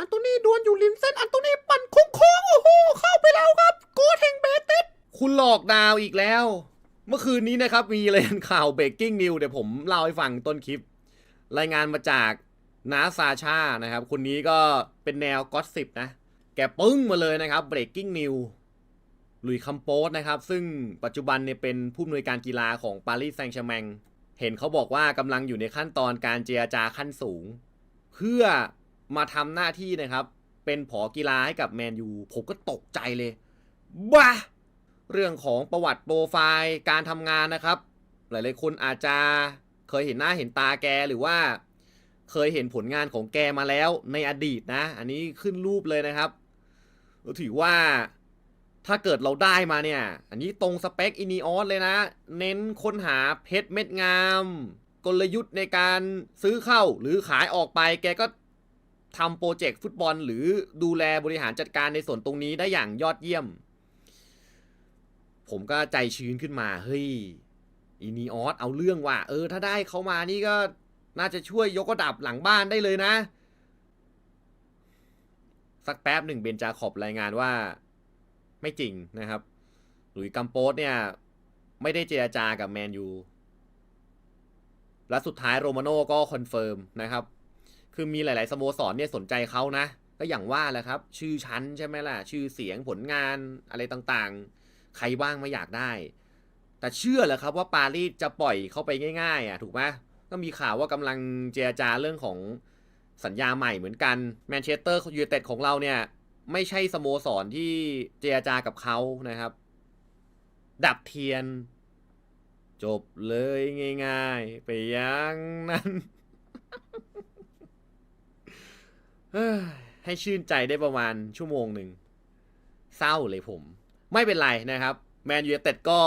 อันโตนี่ดวลอยู่ริมเส้น อันโตนี่ปั่นโค้งโอ้โหเข้าไปแล้วครับ โกเทงเบติสคุณหลอกดาวอีกแล้ว เมื่อคืนนี้นะครับ มีรายงานข่าวเบรกกิ้งนิวเดี๋ยวผมเล่าให้ฟังต้นคลิป รายงานมาจากนาซาชานะครับคนนี้ก็เป็นแนวก็อตสิบนะ แกปึ้งมาเลยนะครับ breaking news ลุยคัมโปสนะครับ ซึ่งปัจจุบันเนี่ยเป็นผู้อำนวยการกีฬาของปารีสแซงต์แชร์แมงเห็นเขาบอกว่ากำลังอยู่ในขั้นตอนการเจรจาขั้นสูง เพื่อ มาทำหน้าที่นะครับ เป็นผอกีฬาให้กับแมนยูผมก็ตกใจเลยบ้าเรื่องของประวัติโปรไฟล์การทำงานนะครับ หลายๆคนอาจจะเคยเห็นหน้าเห็นตาแกหรือว่า เคยเห็นผลงานของแกมาแล้วในอดีตนะ อันนี้ขึ้นรูปเลยนะครับถือว่าถ้าเกิดเราได้มาเนี่ย อันนี้ตรงสเปคอินีออสเลยนะ เน้นค้นหาเพชรเม็ดงาม กลยุทธ์ในการซื้อเข้าหรือขายออกไป แกก็ ทำโปรเจกต์ฟุตบอล หรือดูแลบริหารจัดการในส่วนตรงนี้ได้อย่างยอดเยี่ยม ผมก็ใจชื้นขึ้นมา เฮ้ยอินีออสเอาเรื่องว่ะเออ ถ้าได้เขามานี่ก็น่าจะช่วยยกระดับหลังบ้านได้เลยนะ สักแป๊บหนึ่งเบนจาขอบรายงานว่า ไม่จริงนะครับ หลุยกัมโปสเนี่ย ไม่ได้เจรจากับแมนยูและสุดท้ายโรมาโน่ก็คอนเฟิร์มนะครับ คือมีหลาย ๆ สโมสรเนี่ยสนใจเขานะ ก็อย่างว่าแหละครับ ชื่อชั้นใช่ไหมล่ะ ชื่อเสียงผลงานอะไรต่างๆ ใครบ้างไม่อยากได้ แต่เชื่อเหรอครับว่าปารีสจะปล่อยเข้าไปง่าย ๆ อะ ถูกไหมก็มีข่าวว่ากำลังเจรจาเรื่องของสัญญาใหม่เหมือนกันแมนเชสเตอร์ยูไนเต็ดของเราเนี่ย ไม่ใช่สโมสรที่เจรจากับเขานะครับ ดับเทียน จบเลยง่าย ๆ ไปอย่างนั้น ให้ชื่นใจได้ประมาณชั่วโมงหนึ่งเศร้าเลยผม ไม่เป็นไรนะครับ แมนยูเต็ดก็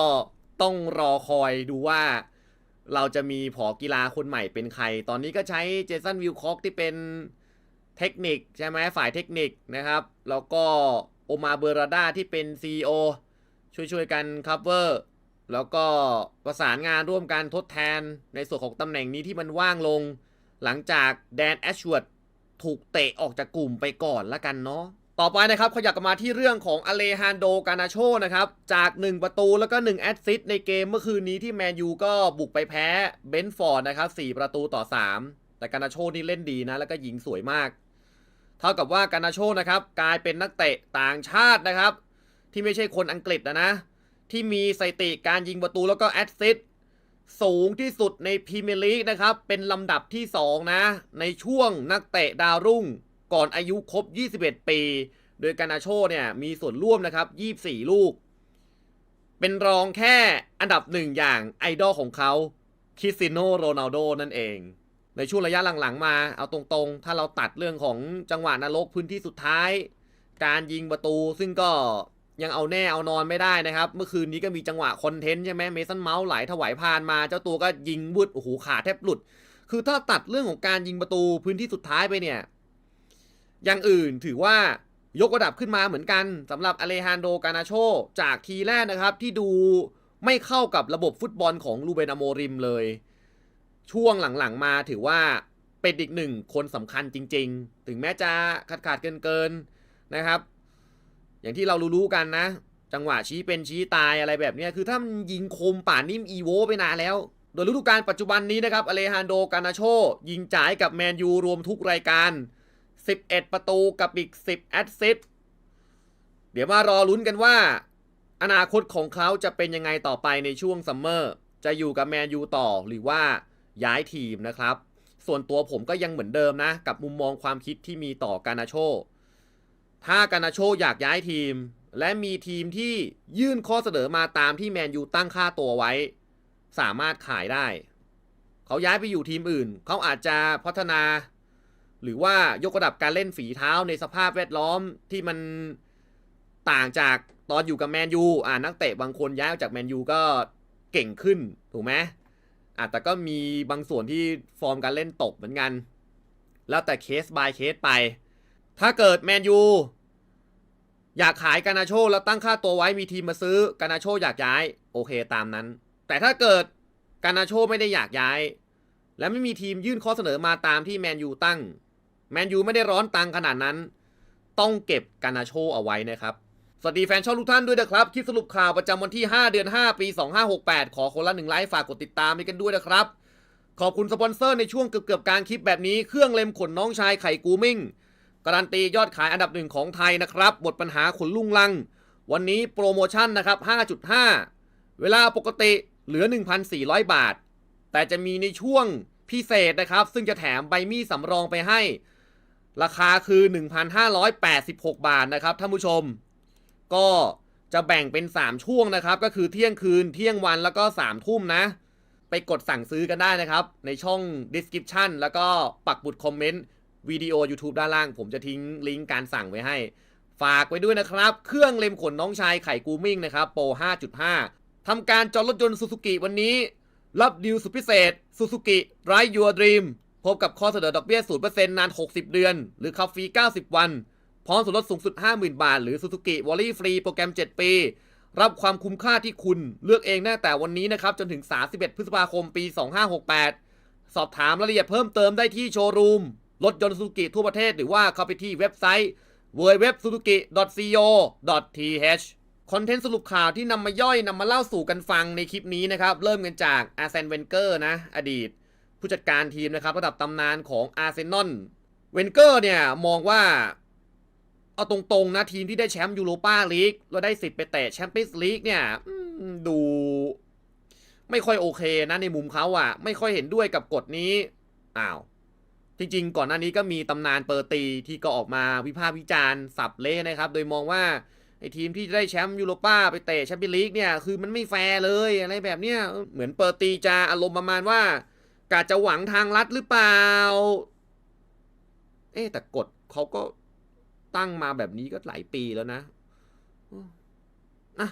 ต้องรอคอยดูว่าเราจะมีผอกีฬาคนใหม่เป็นใคร ตอนนี้ก็ใช้เจสันวิลคอกที่เป็นเทคนิคใช่ไหมฝ่ายเทคนิคนะครับ แล้วก็โอมาเบอราดาที่เป็น CEO ช่วยๆกันคัฟเวอร์แล้วก็ประสานงานร่วมกันทดแทนในส่วนของตำแหน่งนี้ที่มันว่างลง หลังจากแดนแอชว r ด ถูกเตะออกจากกลุ่มไปก่อนละกันเนาะต่อไปนะครับขยับกลับมาที่เรื่องของอเลฮานโดกานาโชนะครับ จาก 1 ประตูแล้วก็ 1 แอสซิสต์ในเกมเมื่อคืนนี้ที่แมนยูก็บุกไปแพ้เบนฟอร์ดนะครับ 4 ประตูต่อ 3 แต่กานาโชนี่เล่นดีนะ แล้วก็ยิงสวยมาก เท่ากับว่ากานาโชนะครับ กลายเป็นนักเตะต่างชาตินะครับ ที่ไม่ใช่คนอังกฤษนะนะ ที่มีสถิติการยิงประตูแล้วก็แอสซิสต์ สูงที่สุดในพรีเมียร์ลีกนะครับ เป็นลำดับที่ 2 นะ ในช่วงนักเตะดาวรุ่งก่อนอายุครบ 21 ปี โดยกานาโชเนี่ยมีส่วนร่วมนะครับ 24 ลูก เป็นรองแค่อันดับหนึ่งอย่างไอดอลของเขาคริสติโนโรนัลโดนั่นเอง ในช่วงระยะหลังๆ มาเอาตรงๆ ถ้าเราตัดเรื่องของจังหวะนรกพื้นที่สุดท้าย การยิงประตูซึ่งก็ ยังเอาแน่เอานอนไม่ได้นะครับ เมื่อคืนนี้ก็มีจังหวะคอนเทนต์ใช่ไหมเมสันเมาส์ไหลถวายพานมา เจ้าตัวก็ยิงวุดโอ้โหขาแทบหลุด คือถ้าตัดเรื่องของการยิงประตูพื้นที่สุดท้ายไปเนี่ยอย่างอื่นถือว่ายกระดับขึ้นมาเหมือนกันสำหรับอเลฮานโดกานาโช จากทีแรกนะครับที่ดูไม่เข้ากับระบบฟุตบอลของลูเบนอโมริมเลย ช่วงหลังๆมาถือว่าเป็นอีกหนึ่งคนสำคัญจริง ๆ ถึงแม้จะขาดขาดเกินเกินๆนะครับ อย่างที่เรารู้ๆกันนะ จังหวะชี้เป็นชี้ตายอะไรแบบนี้คือถ้ามันยิงคมป่านนิ่มอีโวไปนานแล้ว โดยฤดูกาลปัจจุบันนี้นะครับอเลฮานโดกานาโช ยิงจ่ายกับแมนยูรวมทุกรายการ 11 ประตูกับอีก 10 แอสซิสต์เดี๋ยวมารอลุ้นกันว่า อนาคตของเขาจะเป็นยังไงต่อไปในช่วงซัมเมอร์จะอยู่กับแมนยูต่อหรือว่าย้ายทีมนะครับ ส่วนตัวผมก็ยังเหมือนเดิมนะ กับมุมมองความคิดที่มีต่อกานาโช ถ้ากานาโชอยากย้ายทีม และมีทีมที่ยื่นข้อเสนอมาตามที่แมนยูตั้งค่าตัวไว้ สามารถขายได้ เขาย้ายไปอยู่ทีมอื่น เขาอาจจะพัฒนา หรือว่ายกระดับการเล่นฝีเท้าในสภาพแวดล้อมที่มันต่างจากตอนอยู่กับแมนยูอ่านักเตะบางคนย้ายออกจากแมนยูก็เก่งขึ้นถูกไหมอะแต่ก็มีบางส่วนที่ฟอร์มการเล่นตกเหมือนกัน แล้วแต่เคส by เคสไป ถ้าเกิดแมนยูอยากขายกานาโชแล้วตั้งค่าตัวไว้มีทีมมาซื้อกานาโชอยากย้าย โอเคตามนั้น แต่ถ้าเกิดกานาโชไม่ได้อยากย้าย และไม่มีทีมยื่นข้อเสนอมาตามที่แมนยูตั้งแมนยูไม่ได้ร้อนตังขนาดนั้น ต้องเก็บกานาโชเอาไว้นะครับ สวัสดีแฟนช่องทุกท่านด้วยนะครับคลิปสรุปข่าวประจำวันที่ 5 เดือน 5 ปี 2568 ขอคนละหนึ่งไลค์ฝากกดติดตามกันด้วยนะครับ ขอบคุณสปอนเซอร์ในช่วงเกือบๆกลารคลิปแบบนี้เครื่องเล็มขนน้องชายไข่กูมิ่ง การันตียอดขายอันดับหนึ่งของไทยนะครับหมดปัญหาขนลุ่งลัง วันนี้โปรโมชั่นนะครับ 5.5 เวลาปกติเหลือ 1,400 บาท แต่จะมีในช่วงพิเศษนะครับ ซึ่งจะแถมใบมีดสำรองไปให้ ราคาคือ 1,586 บาทนะครับท่านผู้ชม ก็จะแบ่งเป็น 3 ช่วงนะครับ ก็คือเที่ยงคืนเที่ยงวันแล้วก็3ทุ่มนะ ไปกดสั่งซื้อกันได้นะครับ ในช่อง description แล้วก็ปักบุดคอมเมนต์ วิดีโอ YouTube ด้านล่าง ผมจะทิ้งลิงก์การสั่งไว้ให้ ฝากไว้ด้วยนะครับ เครื่องเล็มขนน้องชายไข่กูมิ่งนะครับโปร 5.5 ทำการจองรถยนต์ซูซูกิวันนี้ รับดีลสุดพิเศษซูซูกิไรยูดรีมพบกับข้อเสนอดอกเบี้ย 0%นาน 60 เดือน หรือคับฟรี 90 วัน พร้อมส่วนลดสูงสุด 50,000 บาท หรือซูซูกิวอลลี่ฟรีโปรแกรม 7 ปี รับความคุ้มค่าที่คุณเลือกเองตั้งแต่วันนี้นะครับ จนถึง 31 พฤษภาคม ปี 2568 สอบถามรายละเอียดเพิ่มเติมได้ที่โชว์รูม รถยนต์ซูซูกิทั่วประเทศ หรือว่าเข้าไปที่เว็บไซต์ www.suzuki.co.th คอนเทนต์สรุปข่าวที่นำมาย่อยนำมาเล่าสู่กันฟังในคลิปนี้นะครับ เริ่มกันจากอาร์เซนเวนเกอร์นะ อดีต ผู้จัดการทีมนะครับระดับตำนานของอาร์เซนอลเวนเกอร์เนี่ยมองว่า เอาตรงๆนะทีมที่ได้แชมป์ยูโรปาลีกแล้วได้สิทธิ์ไปเตะแชมเปี้ยนส์ลีกเนี่ยดูไม่ค่อยโอเคนะในมุมเขาอะ ไม่ค่อยเห็นด้วยกับกฎนี้อ้าว จริง ๆ ก่อนหน้านี้ก็มีตำนานเปอร์ตีที่ก็ออกมาวิพากษ์วิจารณ์สับเละนะครับ โดยมองว่าไอ้ทีมที่ได้แชมป์ยูโรป้าไปเตะแชมเปี้ยนลีกเนี่ยคือมันไม่แฟร์เลยอะไรแบบเนี้ยเหมือนเปอร์ตีจะอารมณ์ประมาณว่ากาจะหวังทางลัดหรือเปล่า เอ๊แต่กฎเขาก็ตั้งมาแบบนี้ก็หลายปีแล้วนะอะ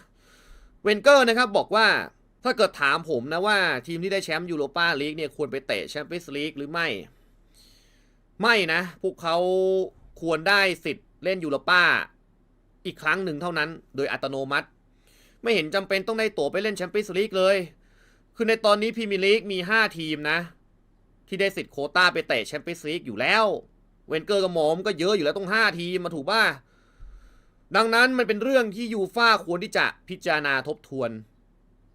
เวนเกอร์นะครับบอกว่าถ้าเกิดถามผมนะว่าทีมที่ได้แชมป์ยูโรป้าลีกเนี่ยควรไปเตะแชมเปี้ยนส์ลีกหรือไม่ ไม่นะ พวกเขาควรได้สิทธิ์เล่นยูโรป้า อีกครั้งหนึ่งเท่านั้น โดยอัตโนมัติ ไม่เห็นจำเป็นต้องได้ตั๋วไปเล่นแชมเปี้ยนส์ลีกเลย คือในตอนนี้พรีเมียร์ลีกมี 5 ทีมนะ ที่ได้สิทธิ์โคต้าไปเตะแชมเปี้ยนส์ลีกอยู่แล้ว เวนเกอร์กับหมอมก็เยอะอยู่แล้วต้อง 5 ทีมมาถูกป่ะดังนั้นมันเป็นเรื่องที่ยูฟ่าควรที่จะพิจารณาทบทวน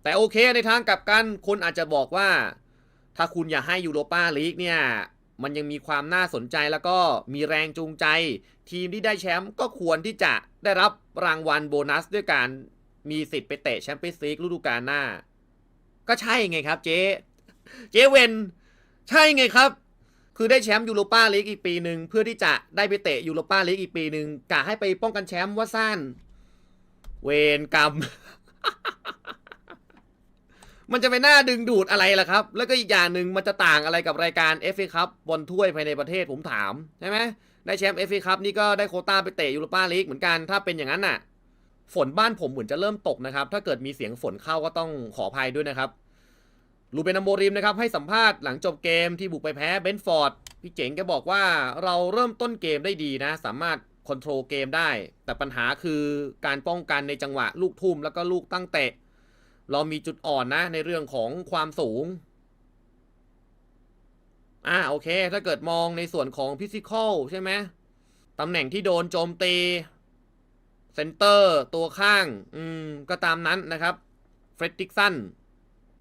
แต่โอเคในทางกลับกันคนอาจจะบอกว่า ถ้าคุณอยากให้ยูโรป้าลีกเนี่ย มันยังมีความน่าสนใจแล้วก็มีแรงจูงใจ ทีมที่ได้แชมป์ก็ควรที่จะได้รับรางวัลโบนัสด้วยการมีสิทธิ์ไปเตะแชมเปี้ยนส์ลีกฤดูกาลหน้า ก็ใช่ไงครับเจ๊ เจ๊เวน ใช่ไงครับ คือได้แชมป์ยูโรป้าลีกอีกปีหนึ่งเพื่อที่จะได้ไปเตะยูโรป้าลีกอีกปีหนึ่งกะให้ไปป้องกันแชมป์ว่าสั้น เวนกรรม มันจะไปหน่าดึงดูดอะไรล่ะครับ แล้วก็อีกอย่างหนึ่งมันจะต่างอะไรกับรายการ FA ครับบอลถ้วยภายในประเทศผมถามใช่ไหมได้แชมป์ FA ครับนี่ก็ได้โคต้าไปเตะยูโรป้าลีกเหมือนกันถ้าเป็นอย่างนั้นน่ะ ฝนบ้านผมเหมือนจะเริ่มตกนะครับ ถ้าเกิดมีเสียงฝนเข้าก็ต้องขออภัยด้วยนะครับลูเบนอโมริมนะครับให้สัมภาษณ์หลังจบเกมที่บุกไปแพ้เบนฟอร์ดพี่เจ๋งแกบอกว่าเราเริ่มต้นเกมได้ดีนะ สามารถคอนโทรลเกมได้ แต่ปัญหาคือการป้องกันในจังหวะลูกทุ่มแล้วก็ลูกตั้งเตะ เรามีจุดอ่อนนะ ในเรื่องของความสูง อ่าโอเค ถ้าเกิดมองในส่วนของพิซิคอลใช่ไหมตำแหน่งที่โดนโจมตีเซนเตอร์ตัวข้าง อืม ก็ตามนั้นนะครับ เฟรดดิกสัน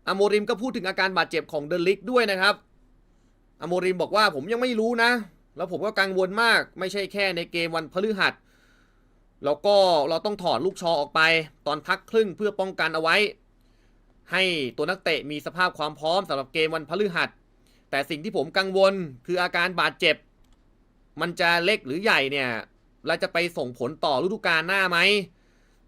อโมริมก็พูดถึงอาการบาดเจ็บของเดลิกด้วยนะครับอโมริมบอกว่าผมยังไม่รู้นะ แล้วผมก็กังวลมาก ไม่ใช่แค่ในเกมวันพฤหัส แล้วก็เราต้องถอดลูกชอออกไป ตอนพักครึ่งเพื่อป้องกันเอาไว้ ให้ตัวนักเตะมีสภาพความพร้อมสำหรับเกมวันพฤหัส แต่สิ่งที่ผมกังวลคืออาการบาดเจ็บ มันจะเล็กหรือใหญ่เนี่ยเราจะไปส่งผลต่อฤดูกาลหน้าไหม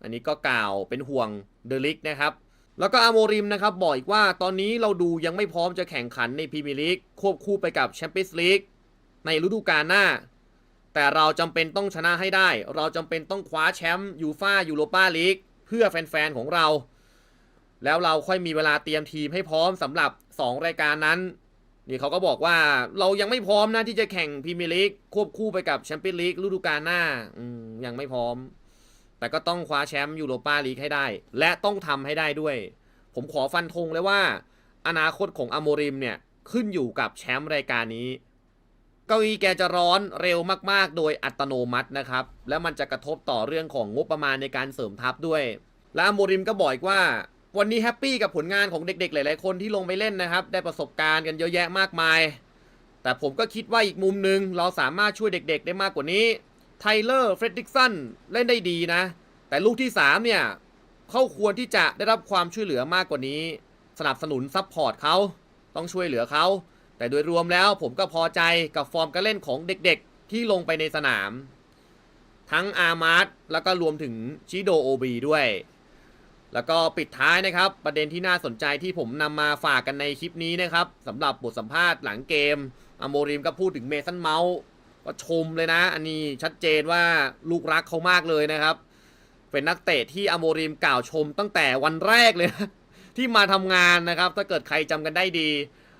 อันนี้ก็กล่าวเป็นห่วงเดลิกนะครับ แล้วก็อาโมริมนะครับบอกอีกว่าตอนนี้เราดูยังไม่พร้อมจะแข่งขันในพรีเมียร์ลีกควบคู่ไปกับแชมเปี้ยนส์ลีกในฤดูกาลหน้า แต่เราจำเป็นต้องชนะให้ได้ เราจำเป็นต้องคว้าแชมป์ยูฟ่ายูโรปาลีกเพื่อแฟนๆของเรา แล้วเราค่อยมีเวลาเตรียมทีมให้พร้อมสำหรับ 2 รายการนั้น นี่เขาก็บอกว่าเรายังไม่พร้อมนะที่จะแข่งพรีเมียร์ลีกควบคู่ไปกับแชมเปี้ยนลีกฤดูกาลหน้าอืยังไม่พร้อม แต่ก็ต้องคว้าแชมป์ยูโรปาลีกให้ได้ และต้องทำให้ได้ด้วย ผมขอฟันธงเลยว่า อนาคตของอโมริมเนี่ยขึ้นอยู่กับแชมป์รายการนี้เก้าอี้แกจะร้อนเร็วมากๆ โดยอัตโนมัตินะครับ แล้วมันจะกระทบต่อเรื่องของงบประมาณในการเสริมทัพด้วย และอโมริมก็บอกอีกว่า วันนี้แฮปปี้กับผลงานของเด็กๆ หลายๆ คนที่ลงไปเล่นนะครับ ได้ประสบการณ์กันเยอะแยะมากมาย แต่ผมก็คิดว่าอีกมุมหนึ่งเราสามารถช่วยเด็กๆ ได้มากกว่านี้ ไทเลอร์ เฟรดดิกสันเล่นได้ดีนะ แต่ลูกที่ 3 เนี่ย เขาควรที่จะได้รับความช่วยเหลือมากกว่านี้ สนับสนุนซัพพอร์ตเขา ต้องช่วยเหลือเขา แต่โดยรวมแล้วผมก็พอใจกับฟอร์มการเล่นของเด็กๆ ที่ลงไปในสนาม ทั้งอาร์มาร์แล้วก็รวมถึงชิโดโอบีด้วย แล้วก็ปิดท้ายนะครับ ประเด็นที่น่าสนใจที่ผมนำมาฝากกันในคลิปนี้นะครับสำหรับบทสัมภาษณ์หลังเกมอโมริมก็พูดถึงเมสันเมาส์ก็ชมเลยนะ อันนี้ชัดเจนว่าลูกรักเขามากเลยนะครับ เป็นนักเตะที่อโมริมกล่าวชมตั้งแต่วันแรกเลยนะที่มาทำงานนะครับ ถ้าเกิดใครจำกันได้ดี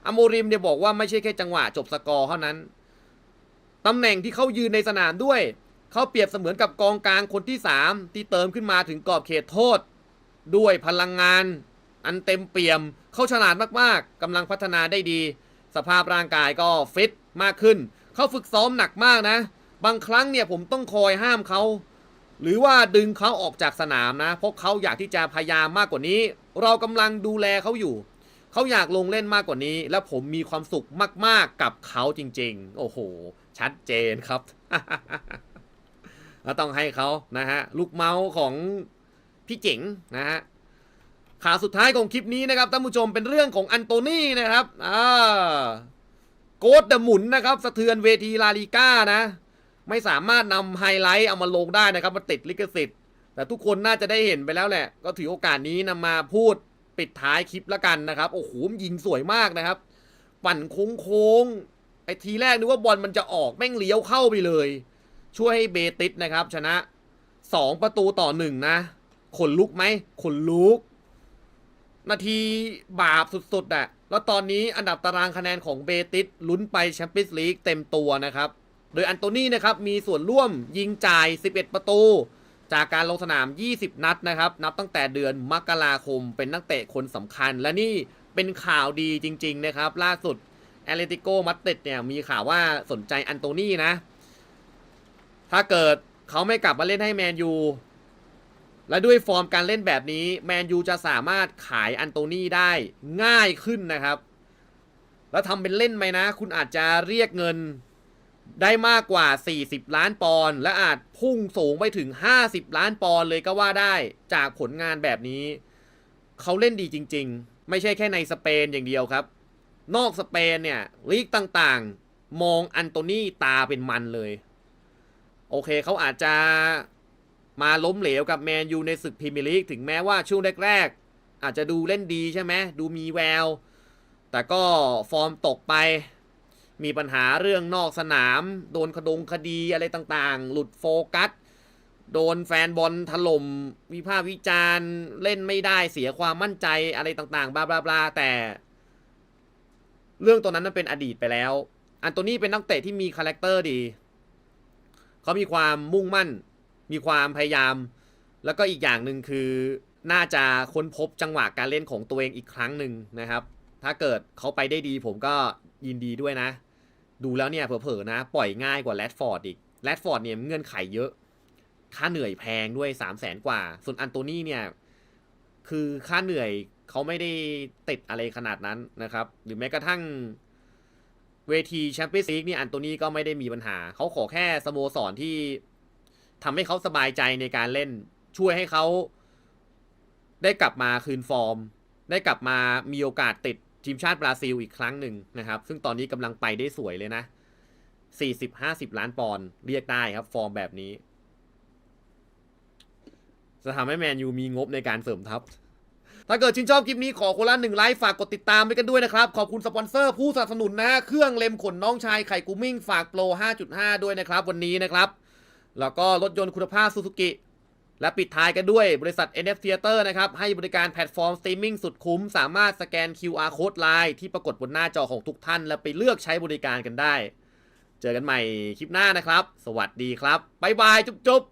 อโมริมเนี่ยบอกว่าไม่ใช่แค่จังหวะจบสกอร์เท่านั้นตำแหน่งที่เขายืนในสนามด้วย เขาเปรียบเสมือนกับกองกลางคนที่ 3 ที่เติมขึ้นมาถึงกรอบเขตโทษ ด้วยพลังงาน อันเต็มเปี่ยม เขาฉลาดมากๆกำลังพัฒนาได้ดี สภาพร่างกายก็ฟิตมากขึ้น เขาฝึกซ้อมหนักมากนะ บางครั้งเนี่ยผมต้องคอยห้ามเขาหรือว่าดึงเขาออกจากสนามนะ เพราะเขาอยากที่จะพยายามมากกว่านี้ เรากำลังดูแลเขาอยู่ เขาอยากลงเล่นมากกว่านี้ และผมมีความสุขมาก ๆ กับเขาจริง ๆ โอ้โห ชัดเจนครับแล้วต้องให้เขานะฮะ ลูกเมาส์ของ พี่เจ๋งนะฮะข่าวสุดท้ายของคลิปนี้นะครับท่านผู้ชมเป็นเรื่องของอันโตนี่นะครับอ่าโกดเดหมุนนะครับสะเทือนเวทีลาลิก้านะ ไม่สามารถนำไฮไลท์เอามาลงได้นะครับมันติดลิขสิทธิ์ แต่ทุกคนน่าจะได้เห็นไปแล้วแหละ ก็ถือโอกาสนี้นำมาพูดปิดท้ายคลิปแล้วกันนะครับโอ้โหมันยิงสวยมากนะครับ ปั่นโค้งโค้งๆไอทีแรกนึกว่าบอลมันจะออกแม่งเลี้ยวเข้าไปเลย ช่วยให้เบติสนะครับ ชนะ 2 ประตูต่อหนึ่งนะ ขนลุกไหมขนลุก นาทีบาปสุดๆอะแล้วตอนนี้อันดับตารางคะแนนของเบติสลุ้นไปแชมเปี้ยนส์ลีกเต็มตัวนะครับ โดยอันโตนี่นะครับมีส่วนร่วมยิงจ่าย 11 ประตู จากการลงสนาม 20 นัดนะครับ นับตั้งแต่เดือนมกราคมเป็นนักเตะคนสำคัญ และนี่เป็นข่าวดีจริง ๆ นะครับ ล่าสุดแอตเลติโกมาดริดเนี่ยมีข่าวว่าสนใจอันโตนี่นะ ถ้าเกิดเขาไม่กลับมาเล่นให้แมนยู และด้วยฟอร์มการเล่นแบบนี้แมนยูจะสามารถขายอันโตนี่ได้ง่ายขึ้นนะครับ แล้วทำเป็นเล่นไหมนะ คุณอาจจะเรียกเงินได้มากกว่า 40 ล้านปอนด์และอาจพุ่งสูงไปถึง 50 ล้านปอนด์เลยก็ว่าได้จากผลงานแบบนี้ เขาเล่นดีจริง ๆ ไม่ใช่แค่ในสเปนอย่างเดียวครับ นอกสเปนเนี่ยลีกต่างๆ มองอันโตนี่ตาเป็นมันเลย โอเคเขาอาจจะ มาล้มเหลวกับแมนยูในศึกพรีเมียร์ลีกถึงแม้ว่าช่วงแรกๆ อาจจะดูเล่นดีใช่ไหมดูมีแวว แต่ก็ฟอร์มตกไป มีปัญหาเรื่องนอกสนาม โดนคดงคดีอะไรต่างๆ หลุดโฟกัส โดนแฟนบอลถล่มวิพากษ์วิจารณ์เล่นไม่ได้เสียความมั่นใจอะไรต่างๆบลาบลาบลาแต่ เรื่องตัวนั้นนั้นเป็นอดีตไปแล้ว อันโตนี่เป็นนักเตะที่มีคาแรคเตอร์ดี เขามีความมุ่งมั่น มีความพยายาม แล้วก็อีกอย่างหนึ่งคือน่าจะค้นพบจังหวะการเล่นของตัวเองอีกครั้งหนึ่งนะครับ ถ้าเกิดเขาไปได้ดีผมก็ยินดีด้วยนะ ดูแล้วเนี่ยเผลอๆนะ ปล่อยง่ายกว่าแรดฟอร์ดอีกแรดฟอร์ดเนี่ยเงื่อนไขเยอะ ค่าเหนื่อยแพงด้วย 3 0 0แสนกว่า ส่วนอันโตนี่เนี่ย คือค่าเหนื่อยเขาไม่ได้ติดอะไรขนาดนั้นนะครับ หรือแม้กระทั่งเวทีแชมเปี้ยนส์ลีกนี่อันโตนี่ก็ไม่ได้มีปัญหา เขาขอแค่สโมสรที่ ทำให้เขาสบายใจในการเล่น ช่วยให้เขาได้กลับมาคืนฟอร์ม ได้กลับมามีโอกาสติดทีมชาติบราซิลอีกครั้งหนึ่งนะครับ ซึ่งตอนนี้กำลังไปได้สวยเลยนะ 40-50 ล้านปอนด์เรียกได้ครับ ฟอร์มแบบนี้ จะทำให้แมนยูมีงบในการเสริมทัพ ถ้าเกิดชื่นชอบคลิปนี้ขอคนละหนึ่งไลค์ฝากกดติดตามไปกันด้วยนะครับ ขอบคุณสปอนเซอร์ผู้สนับสนุนนะฮะเครื่องเล็มขนน้องชายไข่กูมิ่งฝากโปร 5.5 ด้วยนะครับ วันนี้นะครับ แล้วก็รถยนต์คุณภาพซูซูกิและปิดท้ายกันด้วยบริษัท NF Theater นะครับ ให้บริการแพลตฟอร์มสตรีมมิ่งสุดคุ้ม สามารถสแกน QR Code Line ที่ปรากฏบนหน้าจอของทุกท่าน แล้วไปเลือกใช้บริการกันได้ เจอกันใหม่คลิปหน้านะครับ สวัสดีครับ บ๊ายบาย จุ๊บ